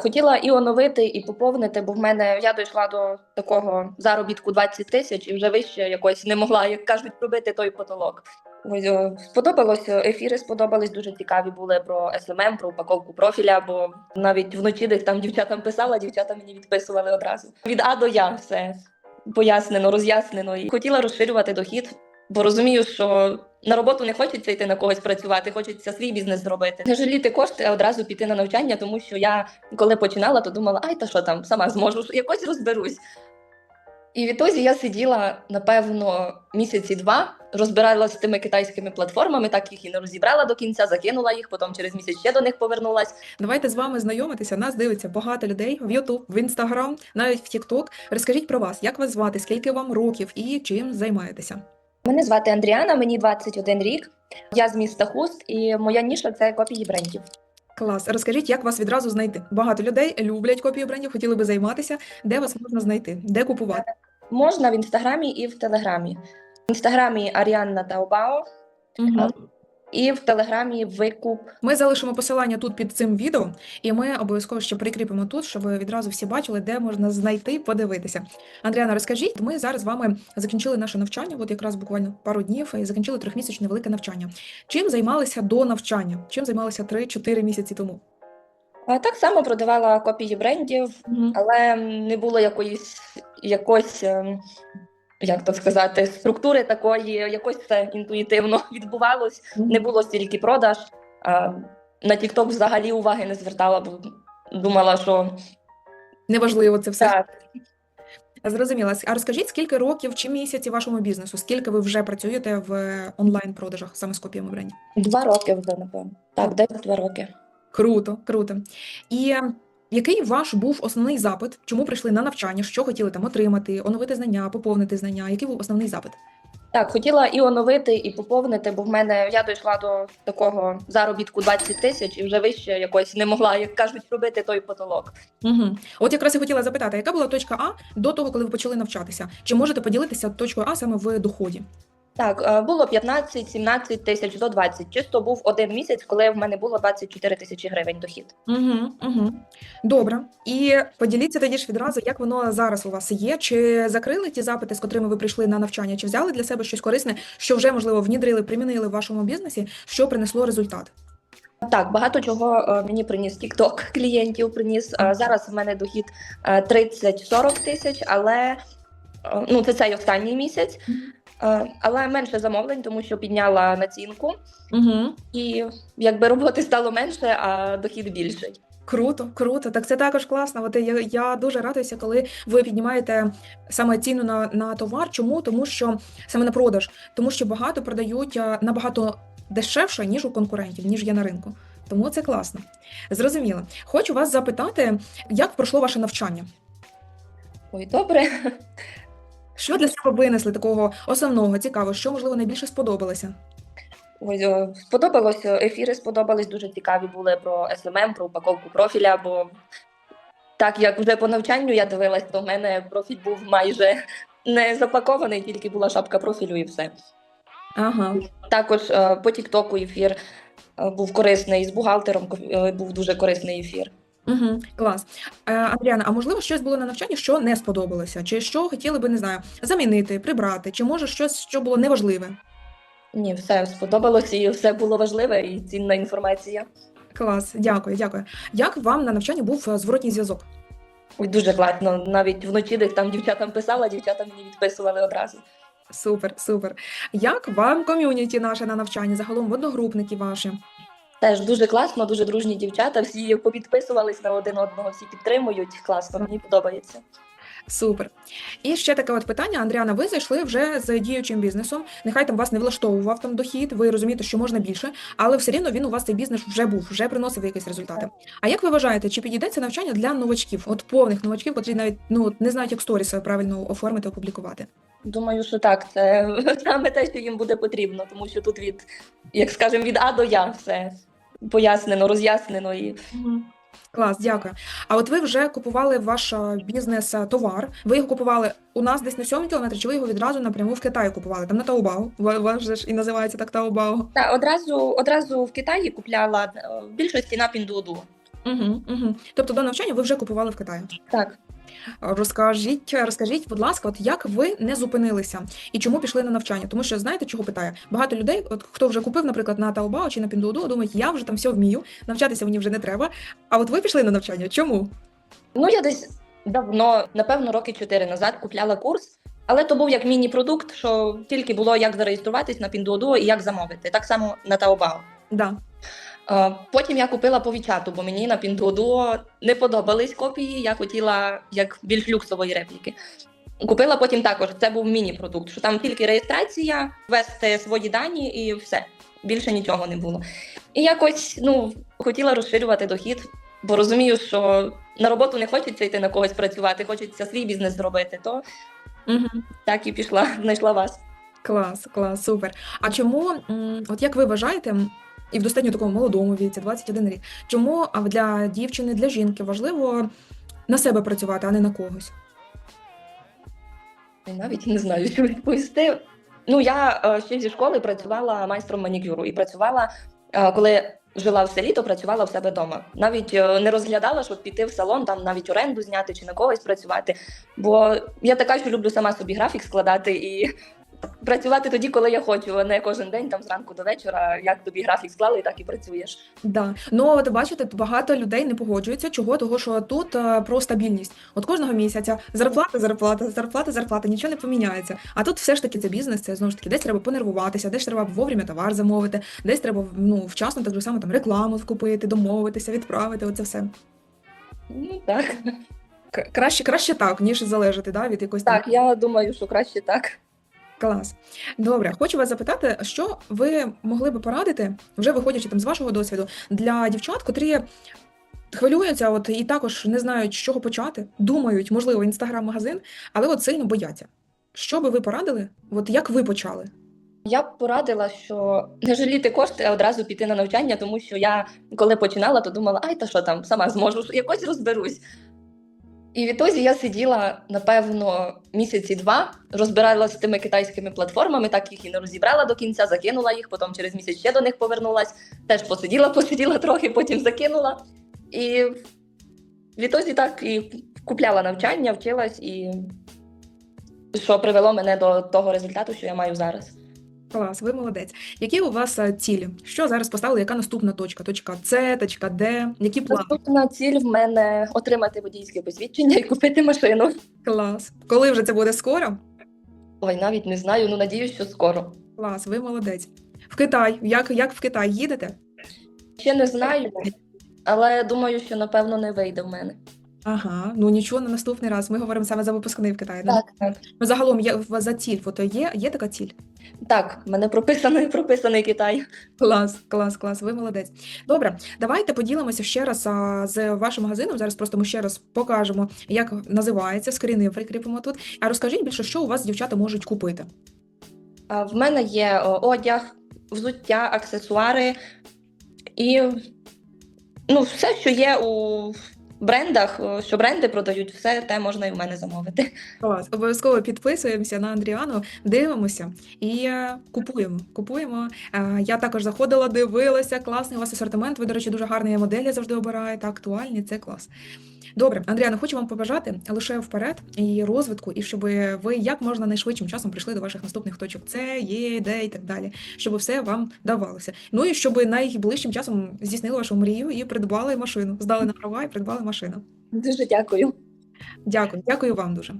Хотіла і оновити, і поповнити, бо в мене я дійшла до такого заробітку 20 тисяч і вже вище якось не могла, як кажуть, пробити той потолок. Ось сподобалось, ефіри сподобались, дуже цікаві були про СММ, про упаковку профіля, бо навіть вночі десь там дівчатам писала, дівчата мені відписували одразу. Від А до Я все пояснено, роз'яснено. І хотіла розширювати дохід, бо розумію, що на роботу не хочеться йти на когось працювати, хочеться свій бізнес зробити. Не жаліти кошти, а одразу піти на навчання, тому що я коли починала, то думала, ай, та що там, сама зможу, якось розберусь. І відтоді я сиділа, напевно, місяці два, розбиралася з тими китайськими платформами, так їх і не розібрала до кінця, закинула їх, потім через місяць ще до них повернулась. Давайте з вами знайомитися. Нас дивиться багато людей в YouTube, в Instagram, навіть в TikTok. Розкажіть про вас, як вас звати, скільки вам років і чим займаєтеся? Мене звати Андріана, мені 21 рік. Я з міста Хуст, і моя ніша це копії брендів. Клас. Розкажіть, як вас відразу знайти? Багато людей люблять копії брендів, хотіли би займатися. Де вас можна знайти? Де купувати? Можна в інстаграмі і в телеграмі. В інстаграмі Аріанна Таобао, Угу. І в телеграмі Викуп. Ми залишимо посилання тут під цим відео, і ми обов'язково ще прикріпимо тут, щоб ви відразу всі бачили, де можна знайти, подивитися. Андріана, розкажіть, ми зараз з вами закінчили наше навчання, от якраз буквально пару днів, і закінчили трьохмісячне велике навчання. Чим займалися до навчання? Чим займалися 3-4 місяці тому? Так само продавала копії брендів, але не було якоїсь якось, ем, як то сказати, структури такої, якось це інтуїтивно відбувалось. Не було стільки продаж. А на TikTok взагалі уваги не звертала, бо думала, що Неважливо це все. так. Зрозуміла. А розкажіть, скільки років чи місяців вашому бізнесу? Скільки ви вже працюєте в онлайн-продажах саме з копіями брендів? Два роки вже, напевно. Так, десь два роки. Круто, круто. І е, який ваш був основний запит? Чому прийшли на навчання? Що хотіли там отримати, оновити знання, поповнити знання? Який був основний запит? Так, хотіла і оновити, і поповнити, бо в мене я дійшла до такого заробітку 20 тисяч і вже вище якось не могла, як кажуть, пробити той потолок. Угу. От якраз і хотіла запитати, яка була точка А до того, коли ви почали навчатися? Чи можете поділитися точкою А саме в доході? Так, е, було 15-17 тисяч до 20. Чисто був один місяць, коли в мене було 24 тисячі гривень дохід. Угу, угу. Добре. І поділіться тоді ж відразу, як воно зараз у вас є. Чи закрили ті запити, з котрими ви прийшли на навчання, чи взяли для себе щось корисне, що вже можливо внідрили, примінили в вашому бізнесі, що принесло результат? Так, багато чого е, мені приніс TikTok, клієнтів приніс. Е, Зараз в мене дохід е, 30-40 тисяч, але ну це цей останній місяць. Е, Але менше замовлень, тому що підняла націнку, Угу. і якби роботи стало менше, а дохід більший. Круто, круто. Так це також класно. От я, я дуже радуюся, коли ви піднімаєте саме ціну на, на товар. Чому? Тому що саме на продаж, тому що багато продають набагато дешевше, ніж у конкурентів, ніж є на ринку. Тому це класно. Зрозуміло. Хочу вас запитати, як пройшло ваше навчання? Ой, добре. Що для себе винесли такого основного, цікавого, що можливо найбільше сподобалося? Ось сподобалось, ефіри сподобались, дуже цікаві були про СММ, про упаковку профіля. Бо так як вже по навчанню я дивилась, то в мене профіль був майже не запакований, тільки була шапка профілю і все. Ага. Також е, по Тіктоку ефір е, був корисний, з бухгалтером е, був дуже корисний ефір. Угу, клас. Е, Андріана, а можливо, щось було на навчанні, що не сподобалося? Чи що хотіли би, не знаю, замінити, прибрати, чи може щось, що було неважливе? Ні, все сподобалось і все було важливе і цінна інформація. Клас, дякую, дякую. Як вам на навчанні був е, зворотній зв'язок? Ой, дуже класно. Навіть вночі десь там дівчатам писала, дівчата мені відписували одразу. Супер, супер. Як вам ком'юніті наше на навчанні, загалом одногрупники ваші? Теж дуже класно, дуже дружні дівчата. Всі попідписувались на один одного, всі підтримують. Класно, мені подобається. Супер. І ще таке от питання, Андріана, ви зайшли вже з діючим бізнесом. Нехай там вас не влаштовував там дохід, ви розумієте, що можна більше, але все рівно він у вас цей бізнес вже був, вже приносив якісь результати. А як ви вважаєте, чи підійде це навчання для новачків, от повних новачків, котрі навіть ну не знають, як сторіси правильно оформити, опублікувати? Думаю, що так, це саме те, що їм буде потрібно, тому що тут від, як скажемо, від А до Я все пояснено, роз'яснено і Клас, дякую. А от ви вже купували ваш е, бізнес е, товар. Ви його купували у нас десь на 7 кілометрі, чи ви його відразу напряму в Китаї купували? Там на Таобао. Ва- Ваш же ж і називається так Таобао. та одразу одразу в Китаї купляла е, в більшості на Піндуду. Угу, угу. Тобто до навчання ви вже купували в Китаї. Так. Розкажіть, розкажіть, будь ласка, от як ви не зупинилися і чому пішли на навчання? Тому що знаєте, чого питаю? Багато людей, от хто вже купив, наприклад, на Taobao чи на Pinduoduo, думають, я вже там все вмію, навчатися мені вже не треба. А от ви пішли на навчання? Чому? Ну, я десь давно, напевно, роки чотири назад купляла курс, але то був як міні-продукт, що тільки було як зареєструватись на Pinduoduo і як замовити. Так само на Taobao. Да. Е, Потім я купила по Вічату, бо мені на Pinduoduo не подобались копії, я хотіла як більш люксової репліки. Купила потім також, це був міні-продукт, що там тільки реєстрація, ввести свої дані і все. Більше нічого не було. І якось ну, хотіла розширювати дохід, бо розумію, що на роботу не хочеться йти на когось працювати, хочеться свій бізнес зробити, то Угу. так і пішла, знайшла вас. Клас, клас, супер. А чому, от як ви вважаєте, і в достатньо такому молодому віці, 21 рік, чому для дівчини, для жінки важливо на себе працювати, а не на когось? Навіть не знаю, що відповісти. Ну, я е, ще зі школи працювала майстром манікюру і працювала, е, коли жила в селі, то працювала в себе вдома. Навіть е, не розглядала, щоб піти в салон, там навіть оренду зняти чи на когось працювати. Бо я така, що люблю сама собі графік складати і працювати тоді, коли я хочу, а не кожен день там зранку до вечора. Як тобі графік склали, так і працюєш. Да. Ну, от бачите, багато людей не погоджуються. Чого? Того, що тут е, про стабільність. От кожного місяця зарплата, зарплата, зарплата, зарплата, нічого не поміняється. А тут все ж таки це бізнес, це знову ж таки десь треба понервуватися, десь треба вовремя товар замовити, десь треба ну, вчасно так же само там рекламу скупити, домовитися, відправити. Оце все. Ну так. Краще, краще так, ніж залежати да, від якоїсь там Так, я думаю, що краще так. Клас. Добре, хочу вас запитати, що ви могли би порадити, вже виходячи там з вашого досвіду, для дівчат, котрі хвилюються, от і також не знають, з чого почати, думають, можливо, інстаграм-магазин, але от сильно бояться. Що би ви порадили? От як ви почали? Я б порадила, що не жаліти кошти, а одразу піти на навчання, тому що я коли починала, то думала, ай, та що там, сама зможу, якось розберусь. І відтоді я сиділа, напевно, місяці два, розбиралася з тими китайськими платформами, так їх і не розібрала до кінця, закинула їх, потім через місяць ще до них повернулась, теж посиділа, посиділа трохи, потім закинула. І відтоді так і купляла навчання, вчилась, і що привело мене до того результату, що я маю зараз. Клас, ви молодець. Які у вас е, цілі? Що зараз поставили? Яка наступна точка? Точка С, точка Д? Які плани? Наступна ціль в мене отримати водійське посвідчення і купити машину. Клас. Коли вже це буде скоро? Ой, навіть не знаю, ну надіюсь, що скоро. Клас, ви молодець. В Китай. Як, як в Китай їдете? Ще не знаю, але думаю, що напевно не вийде в мене. Ага, ну нічого на наступний раз. Ми говоримо саме за випускний в Китаї. да? так. Ну, загалом є в- за ціль, от є, є така ціль. Так, в мене прописаний прописаний Китай. Клас, клас, клас, ви молодець. Добре, давайте поділимося ще раз а, з вашим магазином. Зараз просто ми ще раз покажемо, як називається, скріни прикріпимо тут. А розкажіть більше, що у вас дівчата можуть купити. А в мене є о, одяг, взуття, аксесуари і ну, все, що є у брендах, що бренди продають, все те можна і в мене замовити. Клас, обов'язково підписуємося на Андріану, дивимося і е, купуємо. Купуємо. Е, я також заходила, дивилася. Класний у вас асортимент. Ви, до речі, дуже гарні моделі завжди обираєте, актуальні. Це клас. Добре, Андріана, хочу вам побажати лише вперед і розвитку, і щоб ви як можна найшвидшим часом прийшли до ваших наступних точок Це Є, де і так далі, щоб все вам давалося. Ну і щоб найближчим часом здійснили вашу мрію і придбали машину, здали на права і придбали машину. Дуже дякую. Дякую, дякую вам дуже.